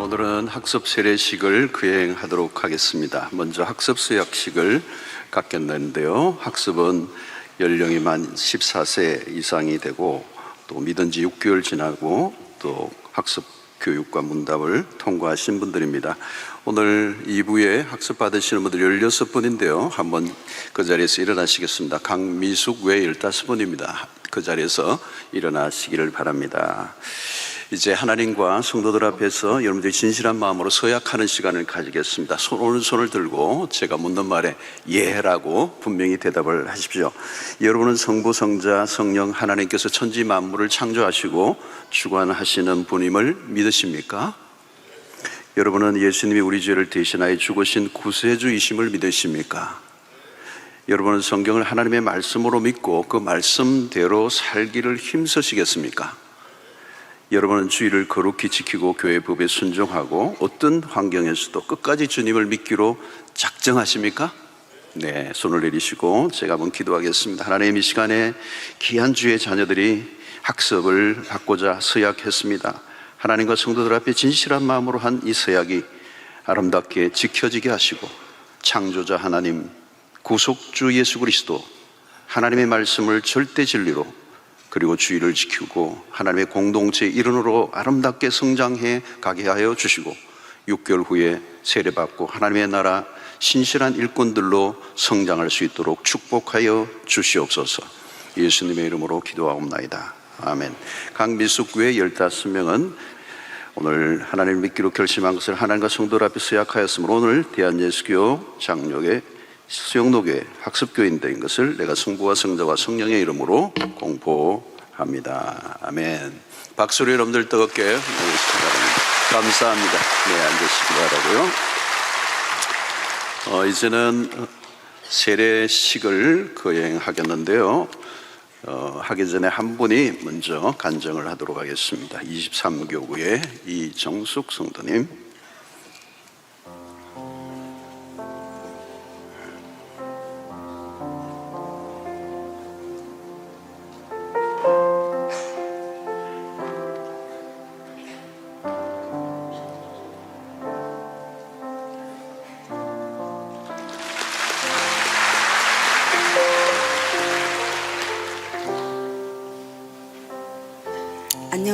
오늘은 학습 세례식을 거행하도록 하겠습니다. 먼저 학습 수약식을 갖겠는데요. 학습은 연령이 만 14세 이상이 되고 또 믿은 지 6개월 지나고 또 학습 교육과 문답을 통과하신 분들입니다. 오늘 2부에 학습 받으시는 분들 16분인데요. 한번 그 자리에서 일어나시겠습니다. 강미숙 외 15분입니다. 그 자리에서 일어나시기를 바랍니다. 이제 하나님과 성도들 앞에서 여러분들이 진실한 마음으로 서약하는 시간을 가지겠습니다. 손, 오른손을 들고 제가 묻는 말에 예라고 분명히 대답을 하십시오. 여러분은 성부, 성자, 성령 하나님께서 천지 만물을 창조하시고 주관하시는 분임을 믿으십니까? 여러분은 예수님이 우리 죄를 대신하여 죽으신 구세주이심을 믿으십니까? 여러분은 성경을 하나님의 말씀으로 믿고 그 말씀대로 살기를 힘쓰시겠습니까? 여러분은 주의를 거룩히 지키고 교회 법에 순종하고 어떤 환경에서도 끝까지 주님을 믿기로 작정하십니까? 네, 손을 내리시고 제가 한번 기도하겠습니다. 하나님 이 시간에 귀한 주의 자녀들이 학습을 받고자 서약했습니다. 하나님과 성도들 앞에 진실한 마음으로 한 이 서약이 아름답게 지켜지게 하시고 창조자 하나님, 구속주 예수 그리스도 하나님의 말씀을 절대 진리로 그리고 주의를 지키고 하나님의 공동체 일원으로 아름답게 성장해 가게 하여 주시고 6개월 후에 세례받고 하나님의 나라 신실한 일꾼들로 성장할 수 있도록 축복하여 주시옵소서 예수님의 이름으로 기도하옵나이다. 아멘. 강미숙 외 15명은 오늘 하나님을 믿기로 결심한 것을 하나님과 성도들 앞에 수약하였으므로 오늘 대한예수교 장로의 수영록의 학습교인 된 것을 내가 성부와 성자와 성령의 이름으로 공포합니다. 아멘. 박수로 여러분들 뜨겁게. 감사합니다. 네, 앉으시기 바라고요. 어, 이제는 세례식을 거행하겠는데요. 어, 하기 전에 한 분이 먼저 간증을 하도록 하겠습니다. 23교구의 이정숙 성도님.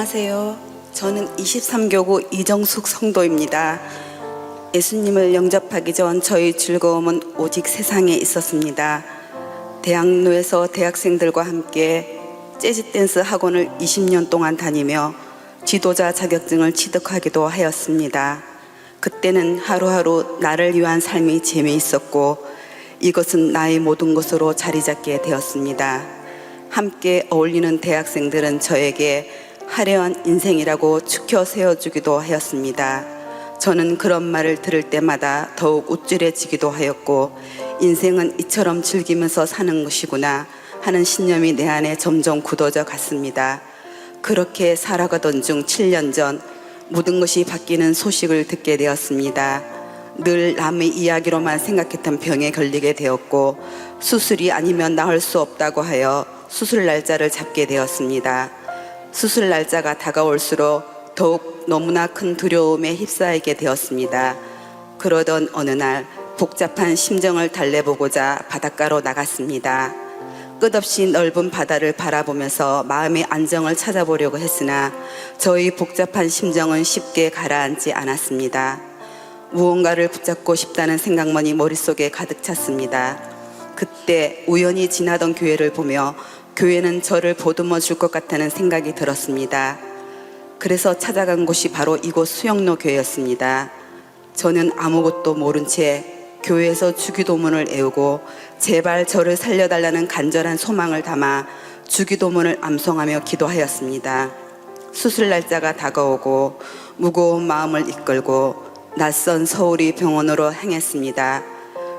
안녕하세요. 저는 23교구 이정숙 성도입니다. 예수님을 영접하기 전 저희 즐거움은 오직 세상에 있었습니다. 대학로에서 대학생들과 함께 재즈 댄스 학원을 20년 동안 다니며 지도자 자격증을 취득하기도 하였습니다. 그때는 하루하루 나를 위한 삶이 재미있었고 이것은 나의 모든 것으로 자리 잡게 되었습니다. 함께 어울리는 대학생들은 저에게 화려한 인생이라고 축혀 세워주기도 하였습니다. 저는 그런 말을 들을 때마다 더욱 우쭐해지기도 하였고, 인생은 이처럼 즐기면서 사는 것이구나 하는 신념이 내 안에 점점 굳어져 갔습니다. 그렇게 살아가던 중 7년 전 모든 것이 바뀌는 소식을 듣게 되었습니다. 늘 남의 이야기로만 생각했던 병에 걸리게 되었고, 수술이 아니면 나을 수 없다고 하여 수술 날짜를 잡게 되었습니다. 수술 날짜가 다가올수록 더욱 너무나 큰 두려움에 휩싸이게 되었습니다. 그러던 어느 날 복잡한 심정을 달래보고자 바닷가로 나갔습니다. 끝없이 넓은 바다를 바라보면서 마음의 안정을 찾아보려고 했으나 저희 복잡한 심정은 쉽게 가라앉지 않았습니다. 무언가를 붙잡고 싶다는 생각만이 머릿속에 가득 찼습니다. 그때 우연히 지나던 교회를 보며 교회는 저를 보듬어 줄 것 같다는 생각이 들었습니다. 그래서 찾아간 곳이 바로 이곳 수영로 교회였습니다. 저는 아무것도 모른 채 교회에서 주기도문을 애우고 제발 저를 살려달라는 간절한 소망을 담아 주기도문을 암송하며 기도하였습니다. 수술 날짜가 다가오고 무거운 마음을 이끌고 낯선 서울이 병원으로 행했습니다.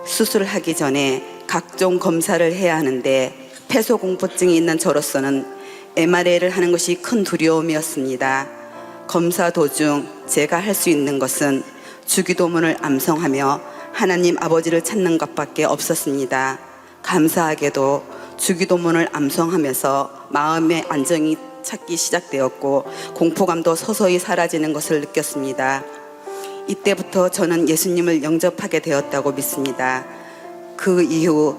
수술하기 전에 각종 검사를 해야 하는데 폐소공포증이 있는 저로서는 MRA를 하는 것이 큰 두려움이었습니다. 검사 도중 제가 할 수 있는 것은 주기도문을 암송하며 하나님 아버지를 찾는 것밖에 없었습니다. 감사하게도 주기도문을 암송하면서 마음의 안정이 찾기 시작되었고 공포감도 서서히 사라지는 것을 느꼈습니다. 이때부터 저는 예수님을 영접하게 되었다고 믿습니다. 그 이후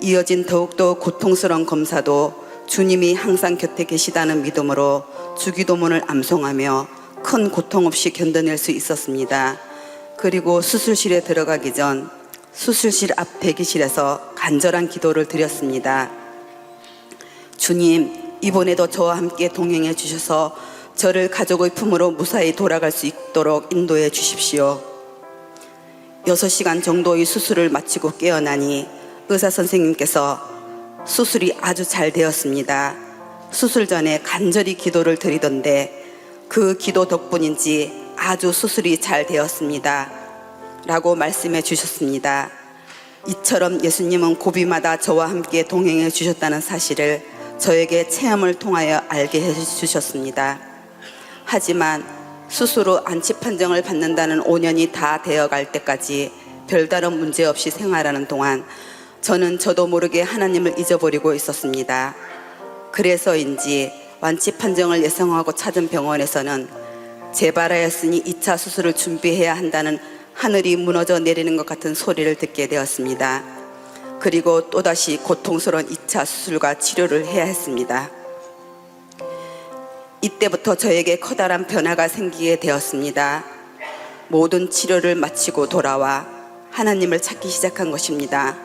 이어진 더욱더 고통스러운 검사도 주님이 항상 곁에 계시다는 믿음으로 주기도문을 암송하며 큰 고통 없이 견뎌낼 수 있었습니다. 그리고 수술실에 들어가기 전 수술실 앞 대기실에서 간절한 기도를 드렸습니다. 주님, 이번에도 저와 함께 동행해 주셔서 저를 가족의 품으로 무사히 돌아갈 수 있도록 인도해 주십시오. 6시간 정도의 수술을 마치고 깨어나니 의사 선생님께서 수술이 아주 잘 되었습니다. 수술 전에 간절히 기도를 드리던데 그 기도 덕분인지 아주 수술이 잘 되었습니다. 라고 말씀해 주셨습니다. 이처럼 예수님은 고비마다 저와 함께 동행해 주셨다는 사실을 저에게 체험을 통하여 알게 해 주셨습니다. 하지만 후 안치 판정을 받는다는 5년이 다 되어 갈 때까지 별다른 문제 없이 생활하는 동안 저는 저도 모르게 하나님을 잊어버리고 있었습니다. 그래서인지 완치 판정을 예상하고 찾은 병원에서는 재발하였으니 2차 수술을 준비해야 한다는 하늘이 무너져 내리는 것 같은 소리를 듣게 되었습니다. 그리고 또다시 고통스러운 2차 수술과 치료를 해야 했습니다. 이때부터 저에게 커다란 변화가 생기게 되었습니다. 모든 치료를 마치고 돌아와 하나님을 찾기 시작한 것입니다.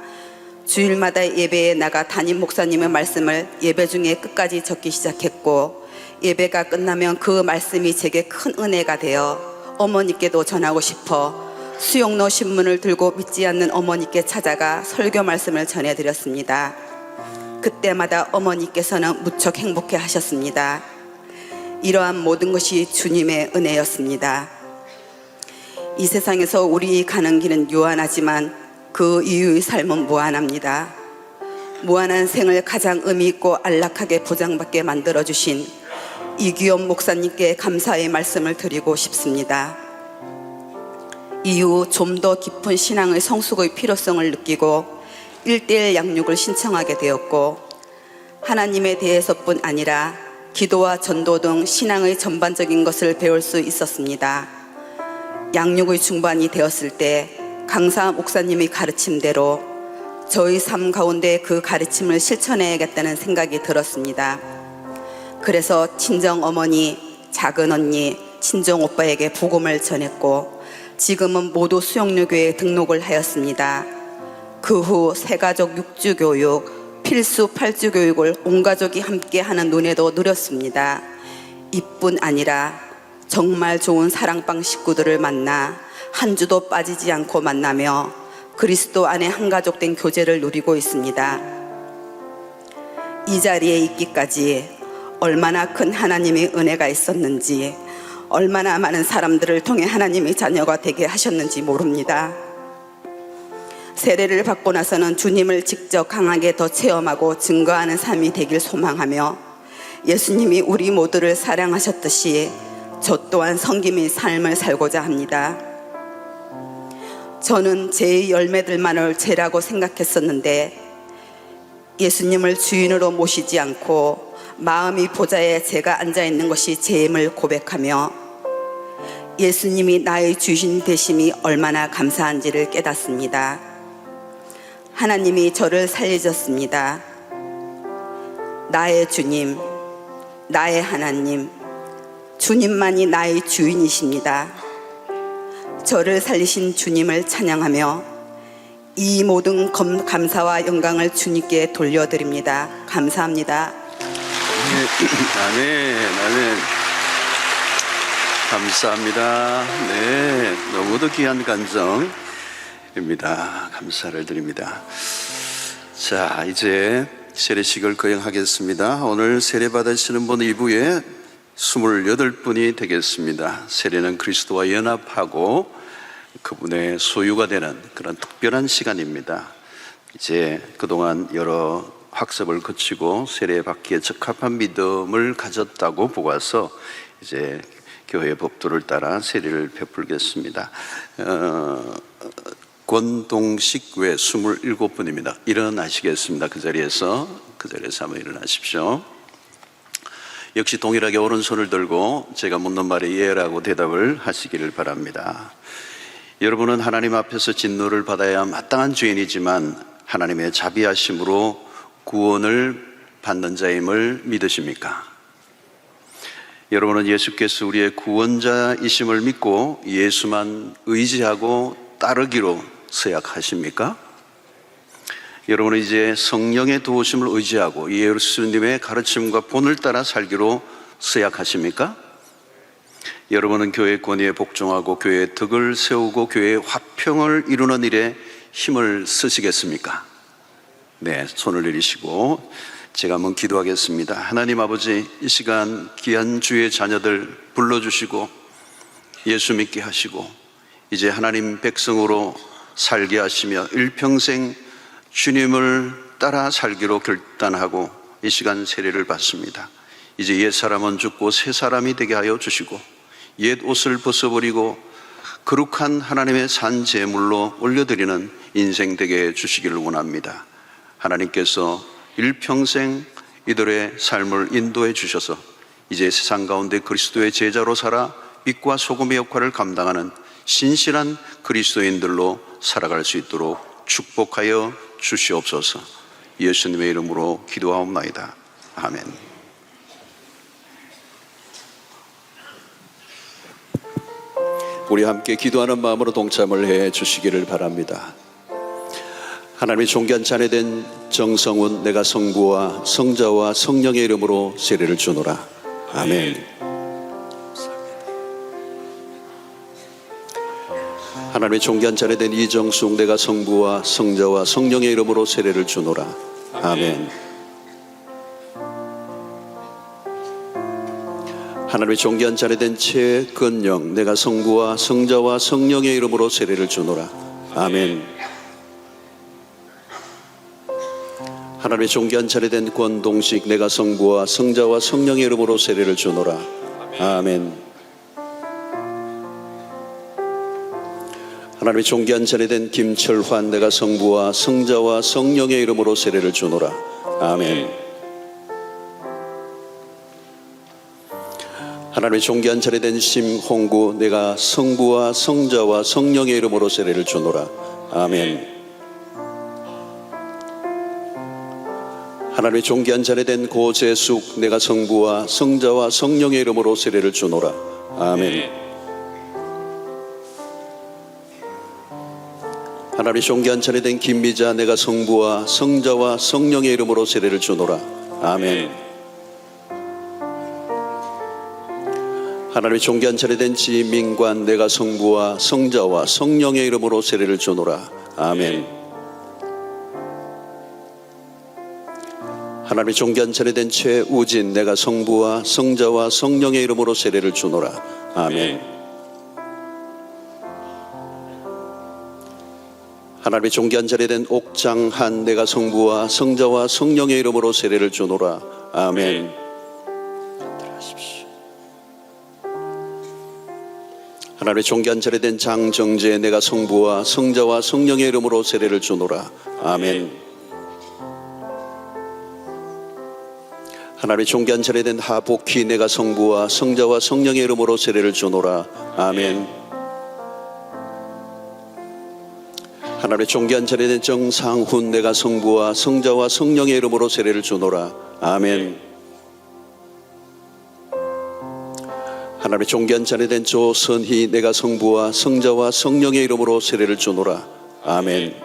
주일마다 예배에 나가 담임 목사님의 말씀을 예배 중에 끝까지 적기 시작했고 예배가 끝나면 그 말씀이 제게 큰 은혜가 되어 어머니께도 전하고 싶어 수용로 신문을 들고 믿지 않는 어머니께 찾아가 설교 말씀을 전해드렸습니다. 그때마다 어머니께서는 무척 행복해 하셨습니다. 이러한 모든 것이 주님의 은혜였습니다. 이 세상에서 우리 가는 길은 유한하지만 그 이유의 삶은 무한합니다. 무한한 생을 가장 의미 있고 안락하게 보장받게 만들어 주신 이기원 목사님께 감사의 말씀을 드리고 싶습니다. 이후 좀 더 깊은 신앙의 성숙의 필요성을 느끼고 일대일 양육을 신청하게 되었고 하나님에 대해서뿐 아니라 기도와 전도 등 신앙의 전반적인 것을 배울 수 있었습니다. 양육의 중반이 되었을 때 강사 목사님의 가르침대로 저의 삶 가운데 그 가르침을 실천해야겠다는 생각이 들었습니다. 그래서 친정 어머니, 작은 언니, 친정 오빠에게 복음을 전했고 지금은 모두 수영료교에 등록을 하였습니다. 그후 새가족 육주 교육, 필수 팔주 교육을 온 가족이 함께 하는 눈에도 누렸습니다. 이뿐 아니라 정말 좋은 사랑방 식구들을 만나 한 주도 빠지지 않고 만나며 그리스도 안에 한 가족 된 교제를 누리고 있습니다. 이 자리에 있기까지 얼마나 큰 하나님의 은혜가 있었는지 얼마나 많은 사람들을 통해 하나님의 자녀가 되게 하셨는지 모릅니다. 세례를 받고 나서는 주님을 직접 강하게 더 체험하고 증거하는 삶이 되길 소망하며 예수님이 우리 모두를 사랑하셨듯이 저 또한 성김의 삶을 살고자 합니다. 저는 제 열매들만을 죄라고 생각했었는데 예수님을 주인으로 모시지 않고 마음이 보좌에 제가 앉아 있는 것이 죄임을 고백하며 예수님이 나의 주신 되심이 얼마나 감사한지를 깨닫습니다. 하나님이 저를 살려줬습니다. 나의 주님, 나의 하나님, 주님만이 나의 주인이십니다. 저를 살리신 주님을 찬양하며 이 모든 검- 감사와 영광을 주님께 돌려드립니다. 감사합니다. 아멘, 아멘. 감사합니다. 네, 너무도 귀한 간정 입니다. 감사를 드립니다. 자, 이제 세례식을 거행하겠습니다. 오늘 세례 받으시는 분 이부에 28분이 되겠습니다. 세례는 그리스도와 연합하고 그분의 소유가 되는 그런 특별한 시간입니다. 이제 그동안 여러 학습을 거치고 세례 받기에 적합한 믿음을 가졌다고 보아서 이제 교회 법도를 따라 세례를 베풀겠습니다. 어, 권동식 외 27분입니다. 일어나시겠습니다. 그 자리에서 그 자리에서 한번 일어나십시오. 역시 동일하게 오른손을 들고 제가 묻는 말에 예라고 대답을 하시기를 바랍니다. 여러분은 하나님 앞에서 진노를 받아야 마땅한 죄인이지만 하나님의 자비하심으로 구원을 받는 자임을 믿으십니까? 여러분은 예수께서 우리의 구원자이심을 믿고 예수만 의지하고 따르기로 서약하십니까? 여러분은 이제 성령의 도우심을 의지하고 예수님의 가르침과 본을 따라 살기로 서약하십니까? 여러분은 교회 권위에 복종하고 교회의 덕을 세우고 교회의 화평을 이루는 일에 힘을 쓰시겠습니까? 네, 손을 내리시고 제가 한번 기도하겠습니다. 하나님 아버지, 이 시간 귀한 주의 자녀들 불러주시고 예수 믿게 하시고 이제 하나님 백성으로 살게 하시며 일평생 주님을 따라 살기로 결단하고 이 시간 세례를 받습니다. 이제 옛 사람은 죽고 새 사람이 되게 하여 주시고 옛 옷을 벗어버리고 거룩한 하나님의 산 제물로 올려드리는 인생 되게 해 주시기를 원합니다. 하나님께서 일평생 이들의 삶을 인도해 주셔서 이제 세상 가운데 그리스도의 제자로 살아 빛과 소금의 역할을 감당하는 신실한 그리스도인들로 살아갈 수 있도록 축복하여 주시옵소서. 예수님의 이름으로 기도하옵나이다. 아멘. 우리 함께 기도하는 마음으로 동참을 해 주시기를 바랍니다. 하나님의 존귀한 자녀된 정성훈 내가 성부와 성자와 성령의 이름으로 세례를 주노라. 아멘. 하나님의 존귀한 자녀된 이정숙 내가 성부와 성자와 성령의 이름으로 세례를 주노라. 아멘. 하나님의 존귀한 자녀된 최건영 내가 성부와 성자와 성령의 이름으로 세례를 주노라. 아멘. 하나님의 존귀한 자녀된 권동식 내가 성부와 성자와 성령의 이름으로 세례를 주노라. 아멘. 하나님의 존귀한 자녀된 김철환 내가 성부와 성자와 성령의 이름으로 세례를 주노라. 아멘. 하나님의 존귀한 자녀된 심홍구 내가 성부와 성자와 성령의 이름으로 세례를 주노라. 아멘. 하나님의 존귀한 자녀된 고재숙 내가 성부와 성자와 성령의 이름으로 세례를 주노라. 아멘. 하나님의 존귀한 자녀된 김미자 내가 성부와 성자와 성령의 이름으로 세례를 주노라. 아멘. 하나님의 존귀한 자녀된 지민관 내가 성부와 성자와 성령의 이름으로 세례를 주노라. 아멘. 하나님의 존귀한 자녀된 최우진 내가 성부와 성자와 성령의 이름으로 세례를 주노라. 아멘. 하나님의 자녀된 옥장한 내가 성부와 성자와 성령의 이름으로 세례를 주노라. 아멘. 들어가십시오. 하나님의 자녀된 장정재 내가 성부와 성자와 성령의 이름으로 세례를 주노라. 아멘. 하나님의 존귀한 자녀된 하복희 내가 성부와 성자와 성령의 이름으로 세례를 주노라. 아멘. 하나님의 존귀한 자녀된 정상훈 내가 성부와 성자와 성령의 이름으로 세례를 주노라. 아멘. 하나님의 존귀한 자녀된 조선희 내가 성부와 성자와 성령의 이름으로 세례를 주노라. 아멘.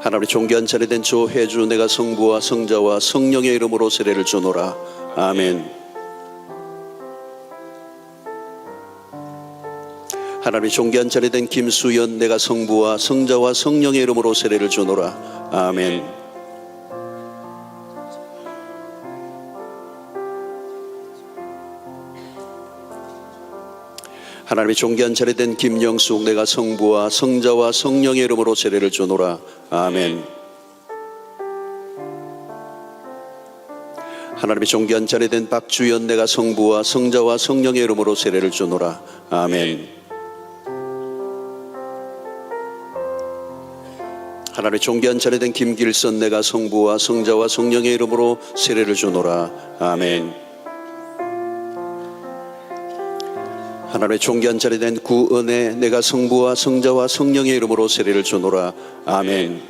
하나님의 존귀한 자녀된 조혜주 내가 성부와 성자와 성령의 이름으로 세례를 주노라. 아멘. 하나님의 존귀한 자녀된 김수연 내가 성부와 성자와 성령의 이름으로 세례를 주노라. 아멘. 하나님의 존귀한 자녀된 김영숙 내가 성부와 성자와 성령의 이름으로 세례를 주노라. 아멘. 하나님의 존귀한 자녀된 박주연 내가 성부와 성자와 성령의 이름으로 세례를 주노라. 아멘. 하나님의 존귀한 자녀된 김길선 내가 성부와 성자와 성령의 이름으로 세례를 주노라. 아멘. 하나님의 존귀한 자리 된 구은혜 내가 성부와 성자와 성령의 이름으로 세례를 주노라 아멘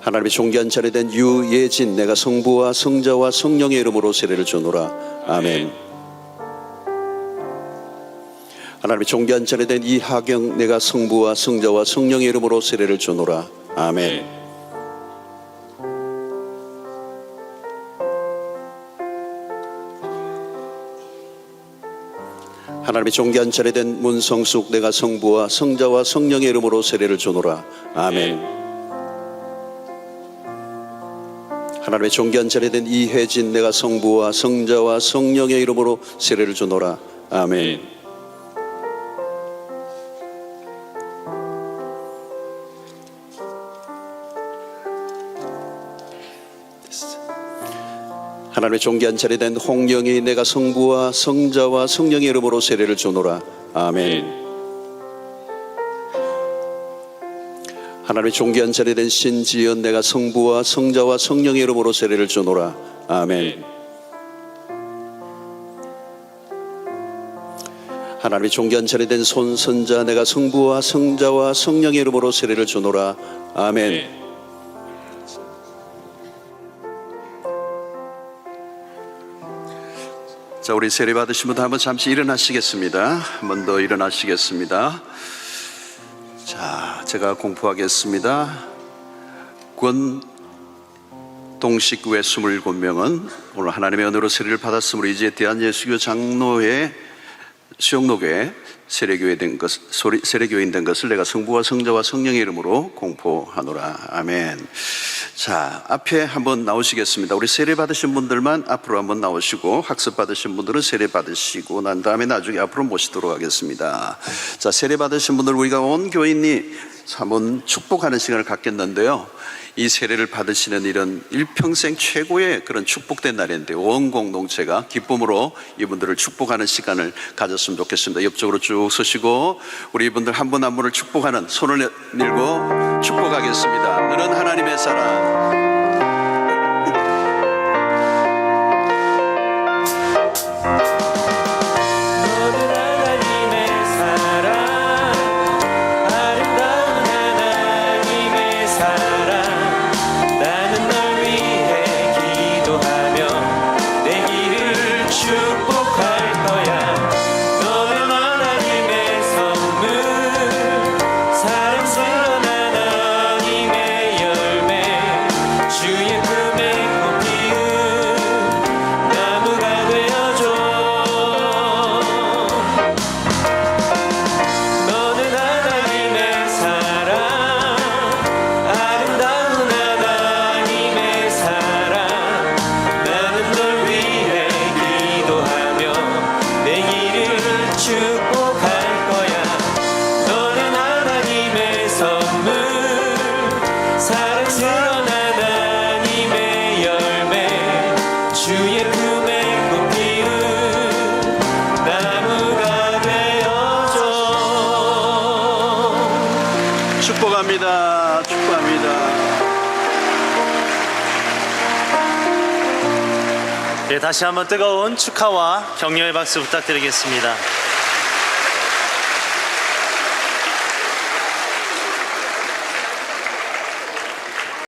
하나님의 존귀한 자리 된 유예진 내가 성부와 성자와 성령의 이름으로 세례를 주노라 아멘 하나님의 존귀한 자리 된 이 하경 내가 성부와 성자와 성령의 이름으로 세례를 주노라. 아멘. 하나님의 존귀한 자리 된 문성숙 내가 성부와 성자와 성령의 이름으로 세례를 주노라. 아멘. 하나님의 존귀한 자리 된 이혜진 내가 성부와 성자와 성령의 이름으로 세례를 주노라. 아멘 하나님의 존귀한 자리 된 홍영이 내가 성부와 성자와 성령의 이름으로 세례를 주노라. 아멘. 하나님의 존귀한 자리 된 신지연 내가 성부와 성자와 성령의 이름으로 세례를 주노라. 아멘. 하나님의 존귀한 자리 된 손선자 내가 성부와 성자와 성령의 이름으로 세례를 주노라. 아멘 자, 우리 세례 받으신 분들 한번 잠시 일어나시겠습니다. 한번 더 일어나시겠습니다. 자, 제가 공포하겠습니다. 권 동식 외 27명은 오늘 하나님의 은혜로 세례를 받았으므로 이제 대한 예수교 장로회 수영록에 세례교회 된 것, 소리- 세례교인 된 것을 내가 성부와 성자와 성령의 이름으로 공포하노라. 아멘. 자, 앞에 한번 나오시겠습니다. 우리 세례 받으신 분들만 앞으로 한번 나오시고 학습 받으신 분들은 세례 받으시고 난 다음에 나중에 앞으로 모시도록 하겠습니다. 자, 세례 받으신 분들 우리가 온 교인이 한번 축복하는 시간을 갖겠는데요. 이 세례를 받으시는 일은 일평생 최고의 그런 축복된 날인데 온 공동체가 기쁨으로 이분들을 축복하는 시간을 가졌으면 좋겠습니다. 옆쪽으로 쭉 서시고 우리 이분들 한 분한 분을 축복하는 손을 밀고 축복하겠습니다. 너는 하나님의 사랑. 네, 다시 한번 뜨거운 축하와 격려의 박수 부탁드리겠습니다.